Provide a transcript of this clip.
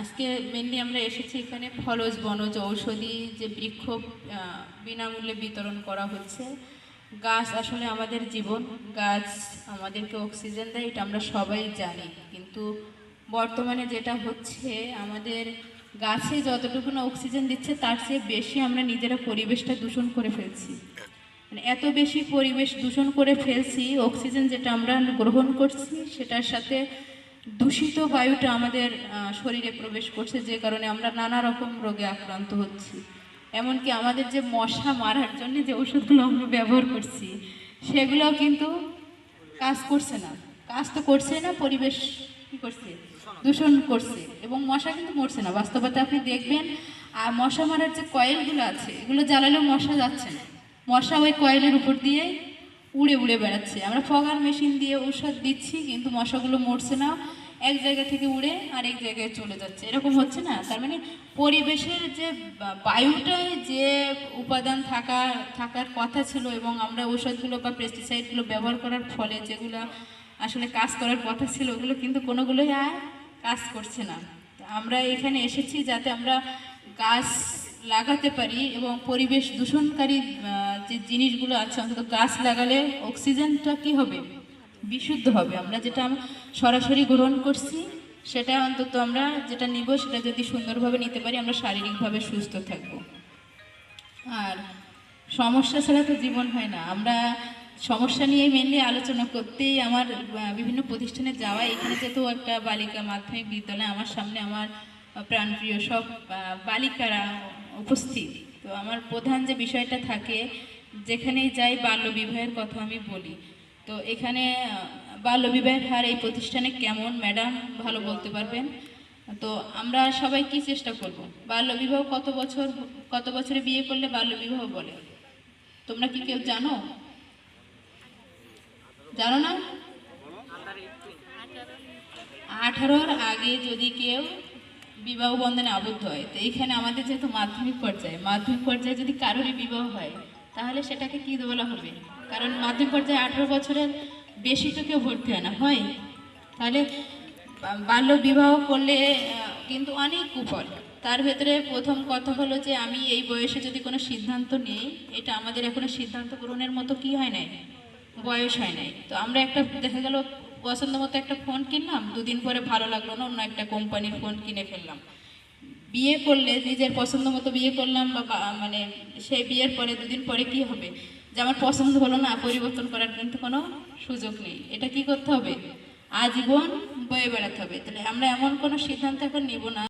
আজকে মেনলি আমরা এসেছি এখানে ফলজ বনজ ঔষধি যে বৃক্ষ বিনামূল্যে বিতরণ করা হচ্ছে। গাছ আসলে আমাদের জীবন, গাছ আমাদেরকে অক্সিজেন দেয়, এটা আমরা সবাই জানি। কিন্তু বর্তমানে যেটা হচ্ছে, আমাদের গাছে যতটুকু না অক্সিজেন দিচ্ছে, তার চেয়ে বেশি আমরা নিজেরা পরিবেশটা দূষণ করে ফেলছি। মানে এত বেশি পরিবেশ দূষণ করে ফেলছি অক্সিজেন যেটা আমরা গ্রহণ করছি, সেটার সাথে দূষিত বায়ুটা আমাদের শরীরে প্রবেশ করছে যে কারণে আমরা নানা রকম রোগে আক্রান্ত হচ্ছি। এমনকি আমাদের যে মশা মারার জন্য যে ওষুধগুলো আমরা ব্যবহার করছি, সেগুলোও কিন্তু কাজ করছে না। কাজ তো করছে না, পরিবেশ কি করছে? দূষণ করছে। এবং মশা কিন্তু মরছে না। বাস্তবতা আপনি দেখবেন আর মশা মারার যে কয়েলগুলো আছে, এগুলো জ্বালালেও মশা যাচ্ছে না। মশা ওই কয়েলের উপর দিয়ে উড়ে উড়ে বেড়াচ্ছে। আমরা ফগার মেশিন দিয়ে ঔষধ দিচ্ছি, কিন্তু মশাগুলো মরছে না। এক জায়গা থেকে উড়ে আরেক জায়গায় চলে যাচ্ছে। এরকম হচ্ছে না? তার মানে পরিবেশের যে বায়ুটায় যে উপাদান থাকা, থাকার কথা ছিল এবং আমরা ঔষধগুলো বা পেস্টিসাইডগুলো ব্যবহার করার ফলে যেগুলো আসলে কাজ করার কথা ছিল, ওগুলো কিন্তু কোনোগুলোই আর কাজ করছে না। আমরা এখানে এসেছি যাতে আমরা গাছ লাগাতে পারি এবং পরিবেশ দূষণকারী যে জিনিসগুলো আছে, অন্তত গাছ লাগালে অক্সিজেনটা কি হবে? বিশুদ্ধ হবে। আমরা যেটা সরাসরি গ্রহণ করছি, সেটা অন্তত আমরা যেটা নিব, সেটা যদি সুন্দরভাবে নিতে পারি, আমরা শারীরিকভাবে সুস্থ থাকব। আর সমস্যা ছাড়া তো জীবন হয় না। আমরা সমস্যা নিয়ে মেনলি আলোচনা করতেই আমার বিভিন্ন প্রতিষ্ঠানে যাওয়া এখানে যেহেতু একটা বালিকা মাধ্যমিক বিদ্যালয়, আমার সামনে আমার প্রাণপ্রিয় সব বালিকারা উপস্থিত। তো আমার প্রধান যে বিষয়টা থাকে, যেখানেই যাই বাল্যবিবাহের কথা আমি বলি। তো এখানে বাল্যবিবাহের হার এই প্রতিষ্ঠানে কেমন, ম্যাডাম? ভালো বলতে পারবেন? তো আমরা সবাই কি চেষ্টা করব? বাল্যবিবাহ কত বছর, কত বছরে বিয়ে করলে বাল্যবিবাহ বলে? তোমরা কি কেউ জানো? জানো না? আঠারোর আগে যদি কেউ বিবাহ বন্ধনে আবদ্ধ হয়। তো এইখানে আমাদের যেহেতু মাধ্যমিক পর্যায়ে মাধ্যমিক পর্যায়ে যদি কারোরই বিবাহ হয়, তাহলে সেটাকে কী বলা হবে? কারণ মাধ্যমিক পর্যায়ে আঠারো বছরের বেশি তো কেউ ভর্তি হয় না, হয়? তাহলে বাল্য বিবাহ করলে কিন্তু অনেক কুফল। তার ভেতরে প্রথম কথা হলো যে আমি এই বয়সে যদি কোনো সিদ্ধান্ত নেই, এটা আমাদের এখনও সিদ্ধান্ত গ্রহণের মতো কি হয় নাই? বয়স হয় নাই। তো আমরা একটা দেখা গেল পছন্দ মতো একটা ফোন কিনলাম, দুদিন পরে ভালো লাগল না, অন্য একটা কোম্পানির ফোন কিনে ফেললাম। বিয়ে করলে, নিজের পছন্দ মতো বিয়ে করলাম বা মানে সেই বিয়ের পরে, দুদিন পরে কি হবে? যে আমার পছন্দ হলো না, পরিবর্তন করার কিন্তু কোনো সুযোগ নেই। এটা কি করতে হবে? আজীবন বয়ে বেড়াতে হবে। তাহলে আমরা এমন কোনো সিদ্ধান্ত এখন নিব না।